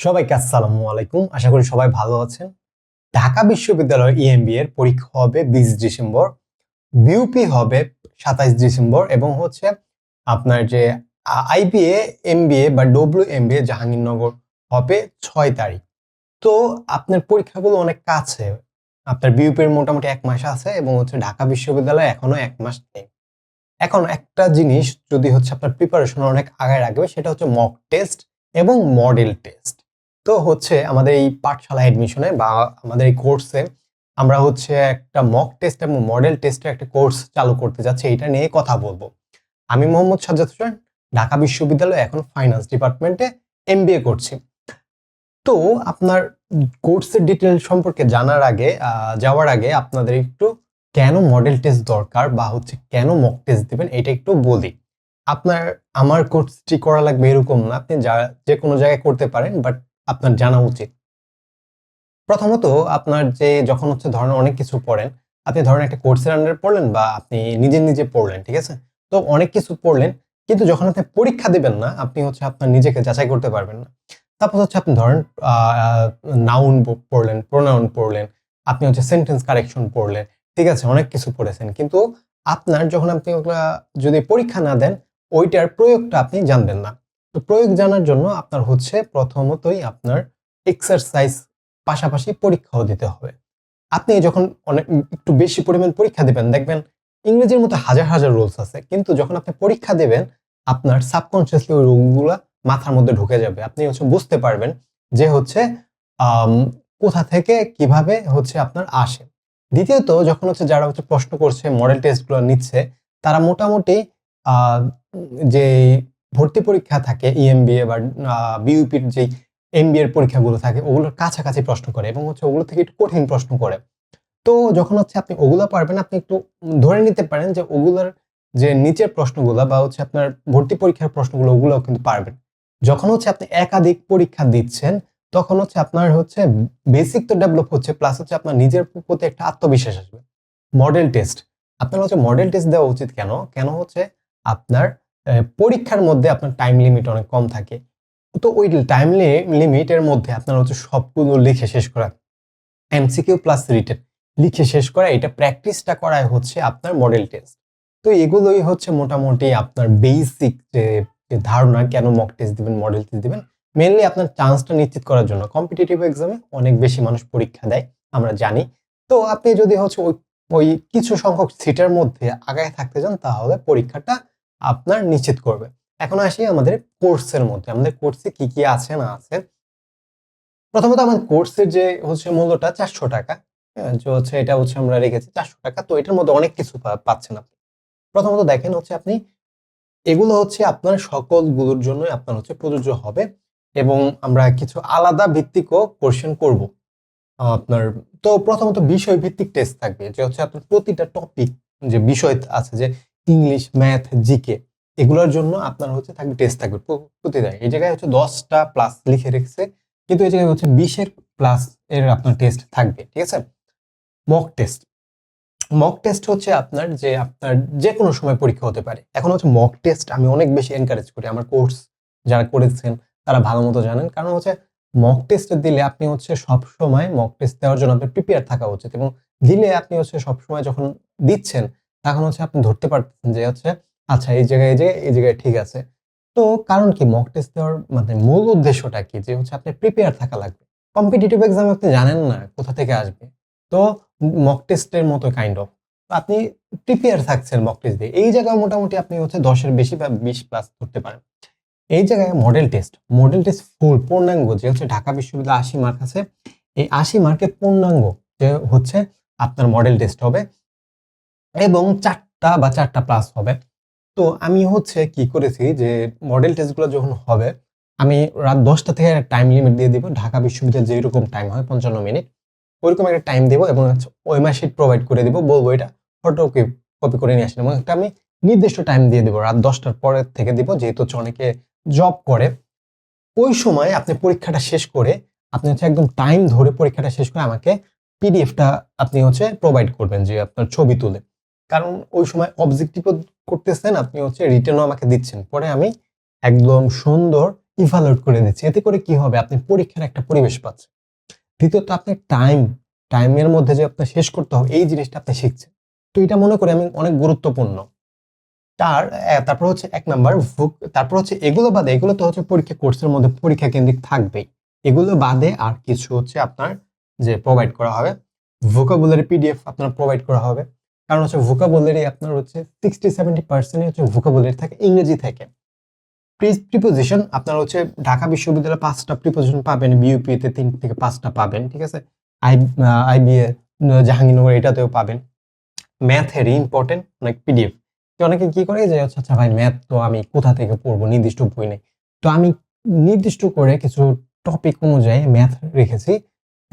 সবাইকে আসসালামু আলাইকুম। আশা করি সবাই ভালো আছেন। ঢাকা বিশ্ববিদ্যালয় ইএমবি এর পরীক্ষা হবে বিশ ডিসেম্বর বিউপি হবে সাতাইশ ডিসেম্বর এবং হচ্ছে আপনার যে আইবিএ এমবিএ বা ডব্লিউ এমবিএ জাহাঙ্গীরনগর হবে ছয় তারিখ। তো আপনার পরীক্ষাগুলো অনেক কাছে। আপনার বিউপির মোটামুটি এক মাস আছে এবং হচ্ছে ঢাকা বিশ্ববিদ্যালয় এখনও এক মাস নেই। এখন একটা জিনিস যদি হচ্ছে আপনার প্রিপারেশন অনেক আগায় রাখবে সেটা হচ্ছে মক টেস্ট এবং মডেল টেস্ট তো হচ্ছে আমাদের এই পাঠশালা এডমিশনে বা আমাদের এই কোর্সে আমরা হচ্ছে একটা মক টেস্ট এবং মডেল টেস্টে একটা কোর্স চালু করতে যাচ্ছি, এটা নিয়ে কথা বলব। আমি মোহাম্মদ সাজ্জাদ হোসেন, ঢাকা বিশ্ববিদ্যালয়ে, এখন ফাইন্যান্স ডিপার্টমেন্টে এমবিএ করছি। তো আপনার কোর্সের ডিটেল সম্পর্কে জানার আগে যাওয়ার আগে আপনাদের একটু কেন মডেল টেস্ট দরকার বা হচ্ছে কেন মক টেস্ট দিবেন, এটা একটু বলি। আপনার, আমার কোর্সটি করা লাগবে এরকম না, আপনি যা যে কোনো জায়গায় করতে পারেন বাট আপনার জানা উচিত। প্রথমত আপনার যে যখন হচ্ছে ধরেন অনেক কিছু পড়েন, আপনি ধরেন একটা কোর্সের আন্ডারে পড়লেন বা আপনি নিজে নিজে পড়লেন, ঠিক আছে? তো অনেক কিছু পড়লেন, কিন্তু যখন আপনি পরীক্ষা দিবেন না, আপনি হচ্ছে আপনার নিজেকে যাচাই করতে পারবেন না। তারপর হচ্ছে আপনি ধরেন নাউন পড়লেন প্রোনাউন পড়লেন, আপনি হচ্ছে সেন্টেন্স কারেকশন পড়লেন, ঠিক আছে? অনেক কিছু পড়েছেন। কিন্তু আপনার যখন আপনি যদি পরীক্ষা না দেন, ওইটার প্রয়োগটা আপনি জানবেন না। তো প্রয়োগ জানার জন্য আপনার হচ্ছে প্রথমতই আপনার এক্সারসাইজ পাশাপাশি পরীক্ষাও দিতে হবে। আপনি যখন অনেক একটু বেশি পরিমাণ পরীক্ষা দেবেন, দেখবেন ইংরেজির মতো হাজার হাজার রুলস আছে। কিন্তু যখন আপনি পরীক্ষা দেবেন, আপনার সাবকনসিয়াসলি ওই রোগগুলা মাথার মধ্যে ঢুকে যাবে। আপনি হচ্ছে বুঝতে পারবেন যে হচ্ছে কোথা থেকে কীভাবে হচ্ছে আপনার আসে। দ্বিতীয়ত, যখন হচ্ছে যারা হচ্ছে প্রশ্ন করছে মডেল টেস্টগুলো নিচ্ছে, তারা মোটামুটি যে ভর্তি পরীক্ষা থাকে E ইএমবিএ বা বিইউপির যে এমবিএর পরীক্ষাগুলো থাকে, ওগুলোর কাছাকাছি প্রশ্ন করে এবং হচ্ছে ওগুলো থেকে একটু কঠিন প্রশ্ন করে। তো যখন হচ্ছে আপনি ওগুলো পারবেন, আপনি একটু ধরে নিতে পারেন যে ওগুলোর যে নিচের প্রশ্নগুলো বা হচ্ছে আপনার ভর্তি পরীক্ষার প্রশ্নগুলো ওগুলোও কিন্তু পারবেন। যখন হচ্ছে আপনি একাধিক পরীক্ষা দিচ্ছেন, তখন হচ্ছে আপনার হচ্ছে বেসিক তো ডেভেলপ হচ্ছে প্লাস হচ্ছে আপনার নিজের প্রতি একটা আত্মবিশ্বাস আসবে। মডেল টেস্ট আপনার হচ্ছে মডেল টেস্ট দেওয়া উচিত কেন? কেন হচ্ছে আপনার পরীক্ষার মধ্যে আপনার টাইম লিমিট অনেক কম থাকে। তো ওই টাইম লিমিটের মধ্যে আপনার হচ্ছে সবগুলো লিখে শেষ করা। এমসিকিউ প্লাস রিটেন লিখে শেষ করা, এটা প্র্যাকটিসটা করাই হচ্ছে আপনার মডেল টেস্ট তো এগুলোই হচ্ছে মোটামুটি আপনার বেসিক যে ধারণা কেন মক টেস্ট দিবেন মডেল টেস্ট দিবেন। মেনলি আপনার চান্সটা নিশ্চিত করার জন্য। কম্পিটিটিভ এক্সামে অনেক বেশি মানুষ পরীক্ষা দেয়, আমরা জানি। তো আপনি যদি হচ্ছে ওই ওই কিছু সংখ্যক সিটের মধ্যে আগায় থাকতে চান, তাহলে পরীক্ষাটা আপনার নিশ্চিত করবে। এখন আসি আমাদের কোর্সের মধ্যে। আমাদের কোর্সে কি কি আছে না আছে? প্রথমত আমাদের কোর্সের যে হচ্ছে মূল্যটা চারশো টাকা। হ্যাঁ, যে হচ্ছে এটা হচ্ছে আমরা রেখেছি চারশো টাকা। তো এটার মধ্যে অনেক কিছু পাচ্ছেন আপনি। প্রথমত দেখেন হচ্ছে আপনি এগুলো হচ্ছে আপনার সকলগুলোর জন্য আপনার হচ্ছে প্রযোজ্য হবে এবং আমরা কিছু আলাদা ভিত্তিকও কোশ্চেন করব আপনার। তো প্রথমত বিষয় ভিত্তিক টেস্ট থাকবে যে হচ্ছে আপনার প্রতিটা টপিক যে বিষয় আছে যে ইংলিশ, ম্যাথ, জিকে, এগুলোর জন্য আপনার হচ্ছে থাকবে টেস্ট থাকবে প্র- প্রতিটা এই জায়গায় হচ্ছে দশটা প্লাস লিখে রেখেছে, কিন্তু এই জায়গায় হচ্ছে বিশের প্লাস এর আপনার টেস্ট থাকবে, ঠিক আছে? মক টেস্ট মক টেস্ট হচ্ছে আপনার যে আপনার যে কোনো সময় পরীক্ষা হতে পারে। এখন হচ্ছে মক টেস্ট আমি অনেক বেশি এনকারেজ করি। আমার কোর্স যারা করেছেন, তারা ভালো মতো জানেন। কারণ হচ্ছে মক টেস্ট দিলে আপনি হচ্ছে সব সময় মক টেস্ট দেওয়ার জন্য আপনার প্রিপেয়ার থাকা উচিত এবং দিলে আপনি হচ্ছে সব সময় যখন দিচ্ছেন তখন হচ্ছে আপনি ধরতে পারতেছেন যে হচ্ছে আচ্ছা এই জায়গায় এই জায়গায় এই জায়গায় ঠিক আছে। তো কারণ কি? মক টেস্ট দেওয়ার মানে মূল উদ্দেশ্যটা কি? যে হচ্ছে আপনি প্রিপেয়ার থাকা লাগবে। কম্পিটিটিভ এক্সাম আপনি জানেন না কোথা থেকে আসবে। তো মক টেস্টের মতো কাইন্ড অফ আপনি প্রিপেয়ার থাকছেন মক টেস্ট দিয়ে। এই জায়গায় মোটামুটি আপনি হচ্ছে দশের বেশি বা বিশ প্লাস করতে পারেন। এই জায়গায় model test model test full পূর্ণাঙ্গ। যে হচ্ছে ঢাকা বিশ্ববিদ্যালয় আশি মার্ক আছে। এই আশি মার্কের পূর্ণাঙ্গ যে হচ্ছে আপনার মডেল টেস্ট হবে। এবং চারটা বা চারটা প্লাস হবে। তো আমি হচ্ছে কি করেছি যে মডেল টেস্টগুলো যখন হবে, আমি রাত দশটা থেকে একটা টাইম লিমিট দিয়ে দিব। ঢাকা বিশ্ববিদ্যালয়ে যেরকম টাইম হয়, পঞ্চান্ন মিনিট ওইরকম একটা টাইম দেবো এবং ওয়েমার শিট প্রোভাইড করে দিব। বলব এটা ফটো কপি করে নিয়ে আসেন এবং একটা আমি নির্দিষ্ট টাইম দিয়ে দেবো, রাত দশটার পরে থেকে দিব, যেহেতু হচ্ছে অনেকে জব করে। ওই সময় আপনি পরীক্ষাটা শেষ করে, আপনি হচ্ছে একদম টাইম ধরে পরীক্ষাটা শেষ করে আমাকে পিডিএফটা আপনি হচ্ছে প্রোভাইড করবেন যে আপনার ছবি তুলে। কারণ ওই সময় অবজেক্টিভ করতেছেন, আপনি হচ্ছে রিটার্নও আমাকে দিচ্ছেন। পরে আমি একদম সুন্দর ইভালুয়েট করে দিচ্ছি। এতে করে কি হবে? আপনি পরীক্ষার একটা পরিবেশ পাচ্ছেন। দ্বিতীয়ত, আপনার টাইম টাইমের মধ্যে যে আপনার শেষ করতে হবে, এই জিনিসটা আপনি শিখছেন। তো এটা মনে করি আমি অনেক গুরুত্বপূর্ণ। তার তারপর হচ্ছে এক নাম্বার ভুক তারপর হচ্ছে এগুলো বাদে, এগুলো তো হচ্ছে পরীক্ষা কোর্সের মধ্যে পরীক্ষা কেন্দ্রিক থাকবেই। এগুলো বাদে আর কিছু হচ্ছে আপনার যে প্রোভাইড করা হবে। ভোকাবুলারি পিডিএফ আপনার প্রোভাইড করা হবে। কারণ হচ্ছে ভোকাবুলারি আপনার হচ্ছে সিক্সটি সেভেন্টি পার্সেন্ট হচ্ছে ভোকাবুলারি থাকে, ইংরেজি থেকে। প্রিপোজিশন আপনার হচ্ছে ঢাকা বিশ্ববিদ্যালয়ে পাঁচটা প্রিপোজিশন পাবেন বিউপি তে তিন থেকে পাঁচটা পাবেন, ঠিক আছে? আই আইবিএ জাহাঙ্গীরনগর এটাতেও পাবেন। ম্যাথেরই ইম্পর্টেন্ট অনেক পিডিএফ তো অনেকে কি করে, যে আচ্ছা আচ্ছা ভাই ম্যাথ তো আমি কোথা থেকে পড়ব? নির্দিষ্ট বই নেই। তো আমি নির্দিষ্ট করে কিছু টপিক অনুযায়ী ম্যাথ রেখেছি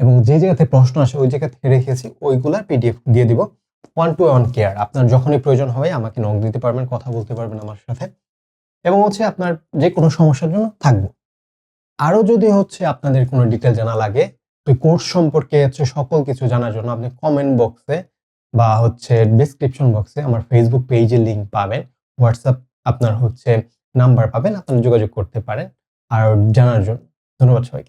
এবং যে জায়গাতে প্রশ্ন আসে, ওই জায়গা থেকে রেখেছি ওইগুলার পিডিএফ দিয়ে দিব। ওয়ান টু ওয়ান কেয়ার আপনার যখনই প্রয়োজন হবে, আমাকে নক দিতে পারবেন, কথা বলতে পারবেন আমার সাথে। এবং হচ্ছে আপনার যে কোনো সমস্যার জন্য থাকব। আরও যদি হচ্ছে আপনাদের কোনো ডিটেল জানা লাগে তো কোর্স সম্পর্কে হচ্ছে সকল কিছু জানার জন্য আপনি কমেন্ট বক্সে বা হচ্ছে ডিসক্রিপশন বক্সে আমার ফেসবুক পেজের লিংক পাবেন। হোয়াটসঅ্যাপ আপনার হচ্ছে নাম্বার পাবেন, আপনারা যোগাযোগ করতে পারেন। আর জানার জন্য ধন্যবাদ সবাইকে।